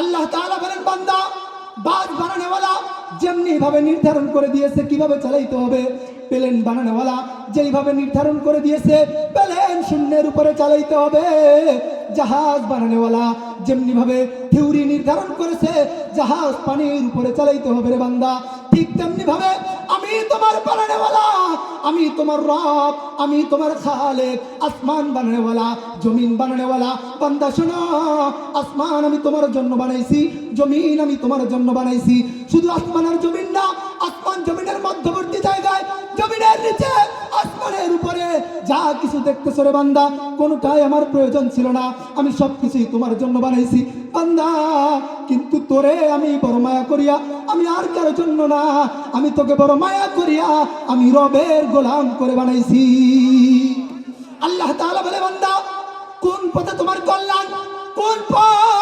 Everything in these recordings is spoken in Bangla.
আল্লাহ তাআলা বলেন, বান্দা বাস বানানোওয়ালা যেমনি ভাবে নির্ধারণ করে দিয়েছে, কীভাবে চালাইতে হবে? প্লেন বানানোওয়ালা যেইভাবে নির্ধারণ করে দিয়েছে, প্লেন শূন্যের উপরে চালাইতে হবে। জাহাজ বানানোওয়ালা যেমনি ভাবে থিওরি নির্ধারণ করেছে, জাহাজ পানির উপরে চালাইতে হবে রে বান্দা। ঠিক তেমনিভাবে আমি তোমার বানানেওয়ালা আমি তোমার রব, আমি তোমার খালেক, আসমান বানানেওয়ালা, জমিন বানানেওয়ালা। বান্দা, শোনো, আসমান আমি তোমার জন্য বানাইছি, জমিন আমি তোমার জন্য বানাইছি। শুধু আসমান আর জমিন আসমান জমিনের মধ্যবর্তী জায়গায়, জমিনের নিচে, আসমানের উপরে, যা কিছু দেখতেছো রে বান্দা, কোনোটাই আমার প্রয়োজন ছিল না। আমি সব কিছুই তোমার জন্য বানাইছি। বান্দা, কিন্তু তোরে আমি বড় মায়া করিয়া, আমি আর কারও জন্য না। আমি তোকে বড় মায়া করিয়া, আমি রবের গোলাম করে বানাইছি। আল্লাহ তাআলা বলে, বান্দা, কোন পথে তোমার কল্যাণ? কোন পথ?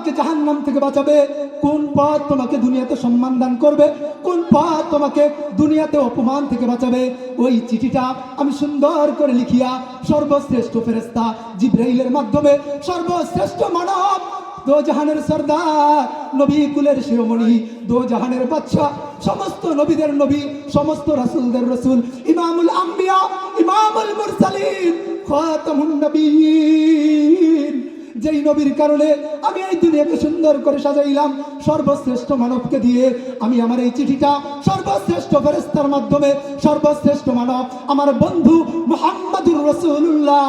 তোমাকে জাহান্নাম থেকে বাঁচাবে। কোন পথ তোমাকে দুনিয়াতে সম্মান দান করবে? কোন পথ তোমাকে দুনিয়াতে অপমান থেকে বাঁচাবে? ওই চিঠিটা আমি সুন্দর করে লিখিয়া সর্বশ্রেষ্ঠ ফেরেস্তা জিব্রাইলের মাধ্যমে সর্বশ্রেষ্ঠ মানব দো জাহানের সর্দার, নবী কুলের শিরোমণি দো জাহানের বাচ্চা সমস্ত নবীদের নবী, সমস্ত রাসূলদের রসুল, ইমামুল আম্বিয়া, ইমামুল মুরসালিন, খাতামুন নবীন। যেই নবীর কারণে আমি এই দুনিয়াকে সুন্দর করে সাজাইলাম, সর্বশ্রেষ্ঠ মানবকে দিয়ে আমি আমার এই চিঠিটা সর্বশ্রেষ্ঠ ফেরেস্তার মাধ্যমে, সর্বশ্রেষ্ঠ মানব, আমার বন্ধু মোহাম্মদুর রসুল্লাহ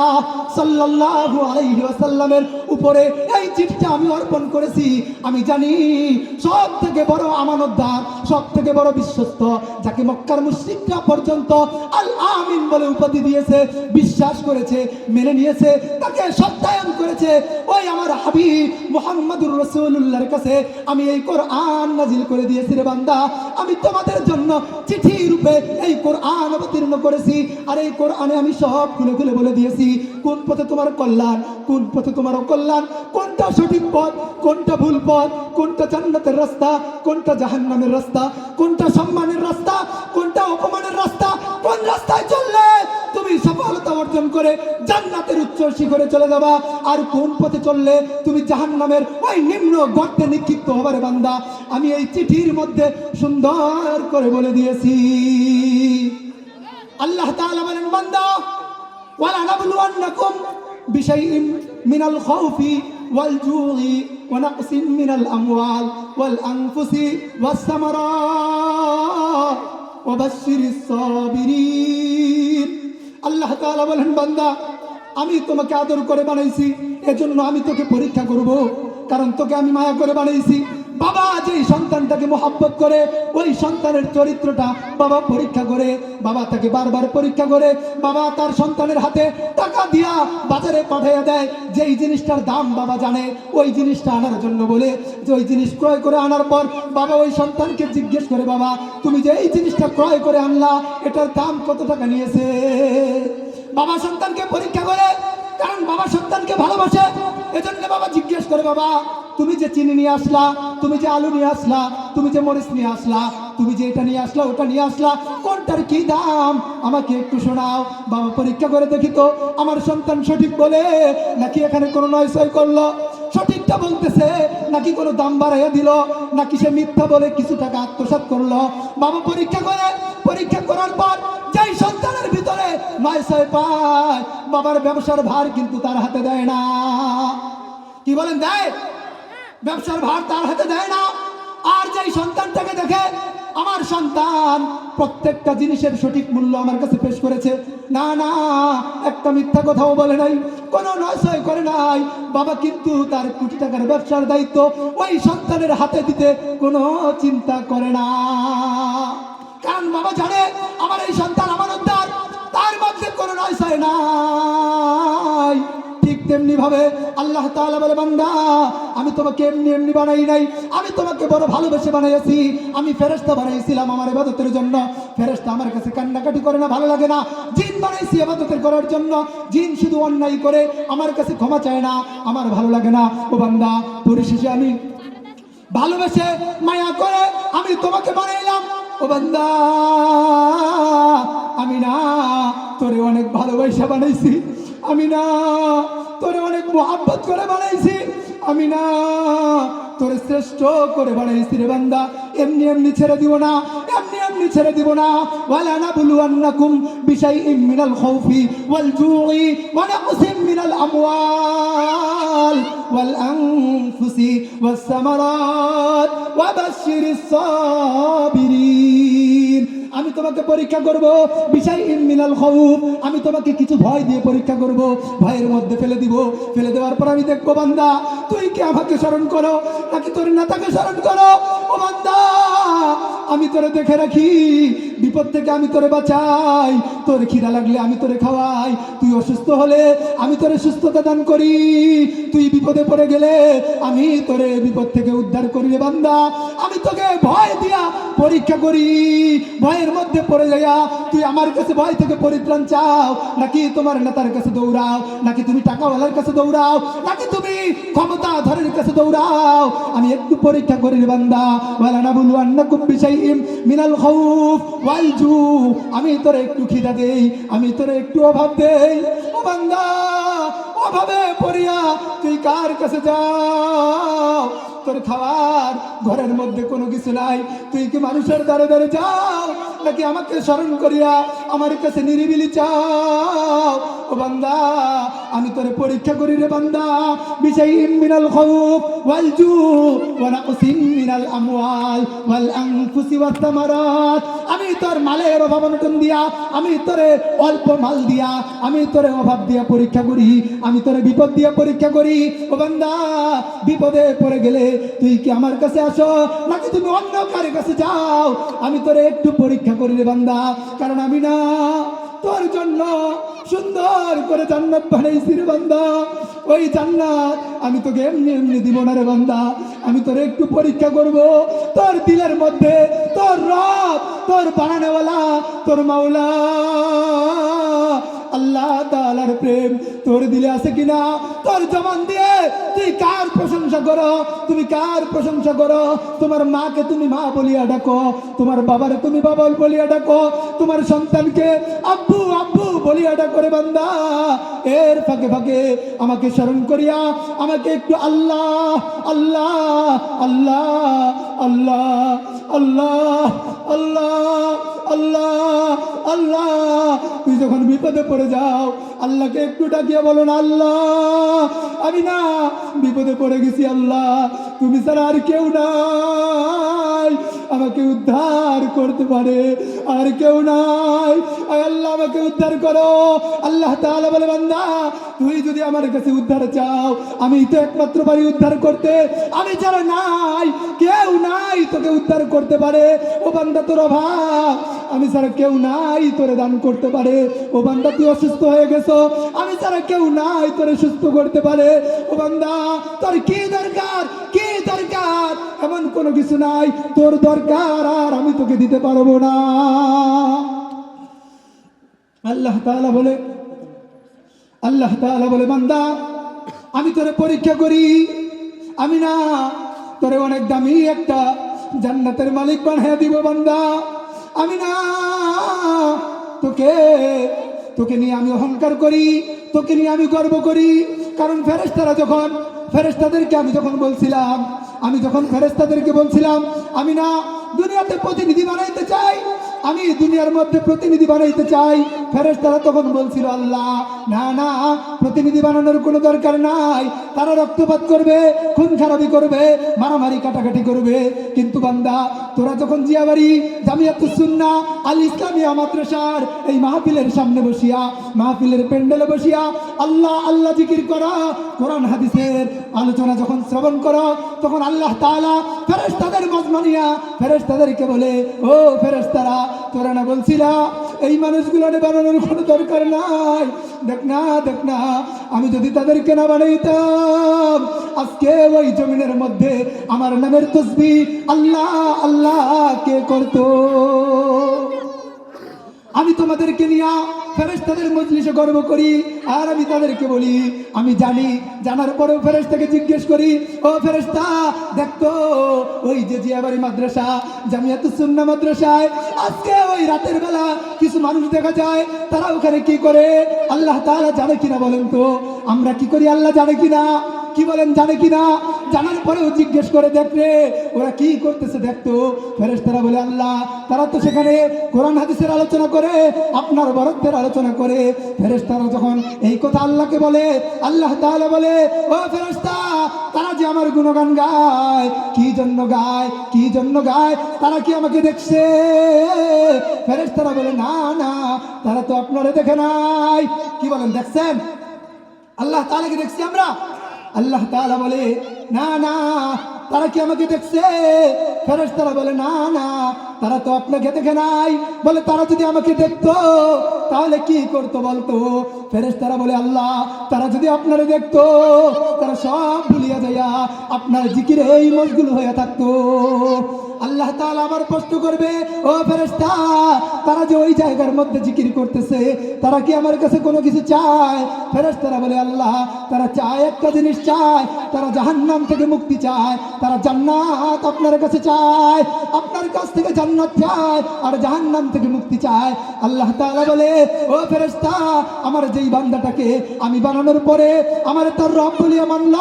সাল্লাল্লাহু আলাইহি উপরে এই চিঠিটা আমি অর্পণ করেছি। আমি জানি সব থেকে বড় আমানতদার সব থেকে বড় বিশ্বস্ত, যাকে মক্কার মুশরিকরা পর্যন্ত আল আমিন বলে উপাধি দিয়েছে, বিশ্বাস করেছে, মেনে নিয়েছে, তাকে সত্যায়ন করেছে ওই আমার হাবিব মুহাম্মাদুর রাসূলুল্লাহর কাছে আমি এই কোরআন নাজিল করে দিয়েছি রে বান্দা। আমি তোমাদের জন্য চিঠি রূপে এই কোরআন অবতীর্ণ করেছি আর এই কোরআনে আমি সব খুলে খুলে বলে দিয়েছি। কোন পথে তোমার কল্যাণ, কোন পথে তোমার অকল্যাণ, কোনটা সঠিক পথ, কোনটা ভুল পথ, কোনটা জান্নাতের রাস্তা, কোনটা জাহান্নামের রাস্তা, কোনটা সম্মানের রাস্তা, কোনটা অপমানের রাস্তা অর্জন করে জান্নাতের উচ্চ শিখরে চলে যাবা। আর কোন পথে চললে তুমি জাহান্নামের ওই নিম্ন গর্তে নিক্ষিপ্ত হবার বান্দা? আমি এই চিঠির মধ্যে সুন্দর করে বলে দিয়েছি। আল্লাহ তাআলা বলেন, বান্দা, ওয়ালা নাবলুয়ান্নাকুম বিশাইইন মিনাল খাউফি ওয়াল জু'i ওয়া নাকসিন মিনাল আমওয়াল ওয়াল আনফুসি ওয়াস সামারাত বাশশিরিস সাবিরিন। আল্লাহ তালা বলেন, বান্দা, আমি তোমাকে আদর করে বানাইছি, এজন্য আমি তোকে পরীক্ষা করব। কারণ তোকে আমি মায়া করে বানাইছি। বাবা যেই সন্তানটাকে মোহাব্বত করে, ওই সন্তানের চরিত্রটা বাবা পরীক্ষা করে, বাবা তাকে বারবার পরীক্ষা করে, বাবা তার সন্তানের হাতে টাকা দিয়া বাজারে পাঠাইয়া দেয়। যেই জিনিসটার দাম বাবা জানে, ওই জিনিসটা আনার জন্য বলে। যে ওই জিনিস ক্রয় করে আনার পর বাবা ওই সন্তানকে জিজ্ঞেস করে, বাবা, তুমি যে এই জিনিসটা ক্রয় করে আনলা, এটার দাম কত টাকা নিয়েছে? বাবা সন্তানকে পরীক্ষা করে, কারণ বাবা সন্তানকে ভালোবাসে। এজন্য বাবা জিজ্ঞেস করে, বাবা, তুমি যে চিনি নিয়ে আসলা, তুমি যে আলু নিয়ে আসলা, তুমি যে মরিচ নিয়ে আসলা, তুমি যে এটা নিয়ে আসলা, ওটা নিয়ে আসলা কোনটার কি দাম? আমাকে একটু শোনাও। বাবা পরীক্ষা করে দেখি তো, আমার সন্তান সঠিক বলে নাকি এখানে কোনো নয় সই করল? সঠিকটা বলতেছে, নাকি কোনো দাম বাড়াইয়া দিল? নাকি সে মিথ্যা বলে কিছু টাকা আত্মসাৎ করল? বাবা পরীক্ষা করে, পরীক্ষা করার পর যেই সন্তানের ভিতরে ছয় পায় বাবার ব্যবসার ভার কিন্তু তার হাতে দেয় না। কি বলেন দেয়? ব্যবসার ভার তার হাতে দেয় না। আর যেই সন্তানটাকে দেখে, আমার সন্তান প্রত্যেকটা জিনিসের সঠিক মূল্য আমার কাছে পেশ করেছে। না না, একটা মিথ্যা কথাও বলে নাই, কোনো নয় করে নাই। বাবা কিন্তু তার কোটি টাকার ব্যবসার দায়িত্ব ওই সন্তানের হাতে দিতে কোনো চিন্তা করে না। কারণ বাবা জানে, আমার এই সন্তান নয় নাই। ঠিক তেমনি ভাবে আল্লাহ তাআলা বলে, বান্দা, আমি তোমাকে এমনি এমনি বানাই নাই। আমি তোমাকে বড় ভালোবেসে বানাইছি আমি ফেরেশতা বানাইছিলাম আমার ইবাদতের জন্য। ফেরেশতা আমার কাছে কান্নাকাটি করে না, ভালো লাগে না। জিন বানাইছি ইবাদতের করার জন্য। জিন শুধু অন্যায় করে আমার কাছে ক্ষমা চায় না, আমার ভালো লাগে না। ও বান্দা, পরিশেষে আমি ভালোবেসে মায়া করে আমি তোমাকে বানাইলাম। ও বান্দা, আমি না তোরে অনেক ভালোবাসা বানাইছি। আমি না তোরে অনেক মোহাব্বত করে বানাইছি। আমি না তোর শ্রেষ্ঠ করে বানাইছি রে বান্দা। এমনি এমনি ছেড়ে দিব না, এমনি এমনি ছেড়ে দিব না। ওয়ালা নাবলুয়ান্নাকুম বিশাইইম মিনাল খাউফি ওয়াল জুই ওয়া নাকসিম মিনাল আমওয়াল ওয়াস সামারাত ওয়া বাশশিরিস সাবিরিন আমি তোমাকে পরীক্ষা করব বিষয় মিনাল খৌফ আমি তোমাকে কিছু ভয় দিয়ে পরীক্ষা করব, ভয়ের মধ্যে ফেলে দিব। ফেলে দেওয়ার পর আমি দেখব, বান্দা, তুই কি আমাকে স্মরণ করো? নাকি তোর নেতাকে স্মরণ করো? ও বান্দা আমি তোরে দেখে রাখি, বিপদ থেকে আমি তোরে বাঁচাই। তোর খিদা লাগলে আমি তোরে খাওয়াই। তুই অসুস্থ হলে আমি তোরে সুস্থতা দান করি। তুই বিপদে পড়ে গেলে আমি তোরে বিপদ থেকে উদ্ধার করি রে বান্দা। তোকে ভয় দিয়া পরীক্ষা করি। ভয়ের মধ্যে পড়ে যাইয়া তুই আমার কাছে ভয় থেকে পরিত্রাণ চাও, নাকি তোমার নেতার কাছে দৌড়াও, নাকি তুমি টাকাওয়ালার কাছে দৌড়াও, নাকি তুমি ক্ষমতা ধরের কাছে দৌড়াও। আমি একটু পরীক্ষা করি বান্দা। ওয়ালা না বলু আন্নাকুম বিশাইইম মিনাল খাউফ ওয়াল জু। আমি তোরে একটু খিদা দেই, আমি তোরে একটু অভাব দেই। ও বান্দা, অভাবে পড়িয়া তুই কার কাছে যাও? তোর খাওয়ার ঘরের মধ্যে কোনো কিছু নাই। তুই কি মানুষের দ্বারে দ্বারে যাও নাকি আমাকে স্মরণ করিয়া আমার কাছে নিরিবিলি চাও? ও বান্দা, আমি তোরে পরীক্ষা করি রে বান্দা। বিষয় মিনাল খাউফ ওয়াল জু ওয়া নাকসিম মিনাল আমওয়াল ওয়াল আনফুসি ওয়াস সামারাত। আমি তোর মালের অভাব অনটন দিয়া, আমি তোরে অল্প মাল দিয়া, আমি তোরে অভাব দিয়া পরীক্ষা করি, আমি তোরে বিপদ দিয়া পরীক্ষা করি। ও বান্দা, বিপদে পড়ে গেলে তুই কি আমার কাছে আসো? নাকি তুমি অন্য কার কাছে যাও? আমি তোরে একটু পরীক্ষা করি রে বান্দা, কারণ আমি না, তোর জন্য সুন্দর করে জান্নাত বানাইছি রে বান্দা। ওই জান্নাত আমি তোকে এমনি এমনি দিব না রে বান্দা। আমি তোর একটু পরীক্ষা করব। তোর দিলের মধ্যে তোর রব, তোর বানানেওয়ালা, তোর মাওলা। আল্লাহ তাআলার প্রেম তোর দিলে আছে কিনা? তোর জবান দিয়ে তুই কার প্রশংসা করো? তুমি কার প্রশংসা করো? তোমার মাকে তুমি মা বলিয়া ডাকো, তোমার বাবারে তুমি বাবা বলিয়া ডাকো, তোমার সন্তানকে আব্বু আব্বু বলিয়া ডাকো রে বান্দা। এর ফাঁকে ফাঁকে আমাকে স্মরণ করিয়া আমাকে একটু আল্লাহ আল্লাহ আল্লাহ আল্লাহ আল্লাহ আল্লাহ আল্লাহ আল্লাহ। তুই যখন বিপদে পড়ে যাও, আল্লাহকে একটু ডাকিয়ে বলো না, আল্লাহ। আমি না বিপদে পড়ে গেছি, আল্লাহ। তুমি স্যার আর কেউ নাই, আমাকে উদ্ধার করতে পারে। আর কেউ নাই। আল্লাহ, আমাকে উদ্ধার করো। আল্লাহ তাআলা বলে, বান্দা তুই যদি আমার কাছে উদ্ধার চাও, আমি তো একমাত্র পারি উদ্ধার করতে। আমি ছাড়া নাই, কেউ নাই তোকে উদ্ধার করতে পারে। ও বান্দা, তোর অভাব। আমি ছাড়া কেউ নাই তোরে দান করতে পারে। ও বান্দা, তুই অসুস্থ হয়ে গেছো। আমি ছাড়া কেউ নাই তোরে সুস্থ করতে পারে। ও বান্দা, তোর কি দরকার? এমন কোনো কিছু নাই। তোর দরকার আর আমি তোকে দিতে পারব না। আল্লাহ তাআলা বলে, আল্লাহ তাআলা বলে, বান্দা, আমি তোরে পরীক্ষা করি। আমি না, তোরে অনেক দামি একটা জান্নাতের মালিক বানিয়ে দিব, বান্দা। আমি না, তোকে তোকে নিয়ে আমি অহংকার করি, তোকে নিয়ে আমি গর্ব করি। কারণ ফেরেশতারা যখন, ফেরেশতাদেরকে আমি যখন বলছিলাম আমি যখন ফেরেস্তাদেরকে বলছিলাম, আমি না দুনিয়াতে প্রতিনিধি বানাইতে চাই, আমি দুনিয়ার মধ্যে প্রতিনিধি বানাইতে চাই ফেরেশতারা তখন বলছিল, আল্লাহ, না না, প্রতিনিধি বানানোর কোনো দরকার নাই। তারা রক্তপাত করবে, খুন খারাপি করবে, মারামারি কাটাকাটি করবে। কিন্তু বান্দা, তোরা যখন জিয়াবাড়ি জামিয়াতুস সুন্নাহ আল ইসলামিয়া মাদ্রাসার এই মাহফিলের সামনে বসিয়া, মাহফিলের প্যান্ডেলে বসিয়া আল্লাহ আল্লাহ জিকির করা, কোরআন হাদিসের আলোচনা যখন শ্রবণ করো, তখন আল্লাহ তাআলা ফেরেশতাদের মজমানিয়া ফেরেশতাদেরকে বলে, ও ফেরেশতারা, তোরা না বলছিলা এই মানুষগুলো বানানোর কোনো দরকার নাই। দেখ না দেখ না, আমি যদি তাদেরকে না বানাইতাম, আজকে ওই জমিনের মধ্যে আমার নামের তসবি আল্লাহ আল্লাহ কে করত? আমি তোমাদেরকে নিয়ে ফেরেশতাদের মজলিসে গর্ব করি। আর আমি তাদেরকে বলি, আমি জানি, জানার পরেও ফেরেশতাকে জিজ্ঞেস করি, ও ফেরেশতা, দেখতো ওই যে জিয়াবাড়ি মাদ্রাসা জামিয়াতুস সুন্নাহ মাদ্রাসায়, আজকে ওই রাতের বেলা কিছু মানুষ দেখা যায়, তারা ওখানে কি করে? আল্লাহ তারা জানে কিনা বলেন তো? আমরা কি করি? আল্লাহ জানে কিনা? কি বলেন, জানে কিনা? জানার পরেও জিজ্ঞেস করে দেখ রে, ওরা কি করতেছে দেখতো ফেরেশতারা বলে, আল্লাহ, তারা তো সেখানে কোরআন হাদিসের আলোচনা করে, আপনার বরত্বের আলোচনা করে। ফেরেশতারা যখন এই কথা আল্লাহকে বলে, আল্লাহ তাআলা বলে, ও ফেরেশতা, তারা যে আমার গুণগান গায়, কি জন্য গায়, কি জন্য গায়, তারা কি আমাকে দেখছে? ফেরেশতারা বলে, না না, তারা তো আপনারা দেখে নাই। কি বলেন, দেখছেন? আল্লাহ তাহলে কি দেখছি আমরা? আল্লাহ তাআলা বলে না না, তারা কি আমাকে দেখছে? ফেরেশতারা বলে, না না, তারা তো আপনাকে দেখে নাই। বলে, তারা যদি আমাকে দেখতো, তাহলে কি করতো বলতো? ফেরেস তারা বলে, আল্লাহ, তারা যদি আপনারা দেখতো, তারা সব ভুলিয়া যাইয়া আপনার জিকিরে এই মশগুল হয়ে থাকতো। আল্লাহ তাআলা আবার প্রশ্ন করবে, ও ফেরেশতা, তারা যে ওই জায়গার মধ্যে জিকির করতেছে, তারা কি আমার কাছে কোনো কিছু চায়? ফেরেশতারা বলে, আল্লাহ, তারা চায় একটা জিনিস চায়, তারা জাহান্নাম থেকে মুক্তি চায়, তারা জান্নাত আপনার কাছে চায়, আপনার কাছ থেকে জান্নাত চায়, আর জাহান্নাম থেকে মুক্তি চায়। আল্লাহ তাআলা বলে, ও ফেরেশতা, আমার যেই বান্দাটাকে আমি বানানোর পরে আমার তার রব বলিয়া মানল,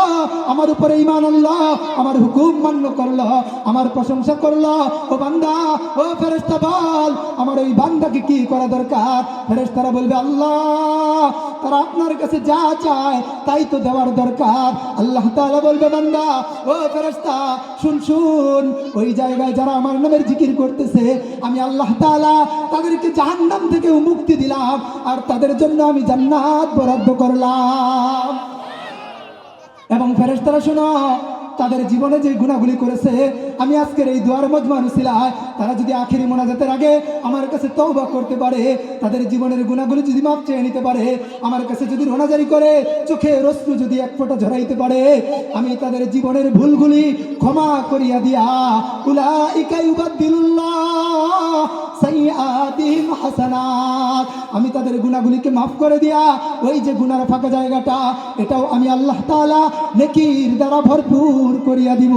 আমার উপরে ইমান আল্লাহ আমার হুকুম মান্য করল, আমার প্রশংসা করল ও বান্দা, ও ফেরেশতা বল, আমার ওই বান্দাকে কি করা দরকার? ফেরেশতারা বলবে, আল্লাহ আপনার কাছে যা চায়, তাই তো দেওয়ার দরকার। আল্লাহ তাআলা বলবে, বান্দা, ও ফেরেশতা, শুন শুন, ওই জায়গায় যারা আমার নামের জিকির করতেছে, আমি আল্লাহ তাআলা তাদেরকে জাহান্নাম থেকে মুক্তি দিলাম, আর তাদের জন্য আমি জান্নাত বরাদ্দ করলাম। এবং ফেরেশতারা শোনো তাদের জীবনে যে গুণাগুলি করেছে, আমি আজকের এই দুয়ার মজমান ছিলায় তারা যদি আখেরি মোনাজাতের আগে আমার কাছে তওবা করতে পারে, তাদের জীবনের গুণাগুলি যদি মাপ চেয়ে নিতে পারে, আমার কাছে যদি রোনাজারি করে, চোখে রশ্রু যদি এক ফোঁটা ঝরাইতে পারে, আমি তাদের জীবনের ভুলগুলি ক্ষমা করিয়া দিয়া উলা ইকাই উবাদ্দিলুল্লাহ সাইয়াতিহিম হাসানাত। আমি তাদের গুণাগুলিকে মাফ করে দিয়া, ওই যে গুনার ফাঁকা জায়গাটা, এটাও আমি আল্লাহ তাআলা নেকির দ্বারা ভরপুর করিয়া দিব।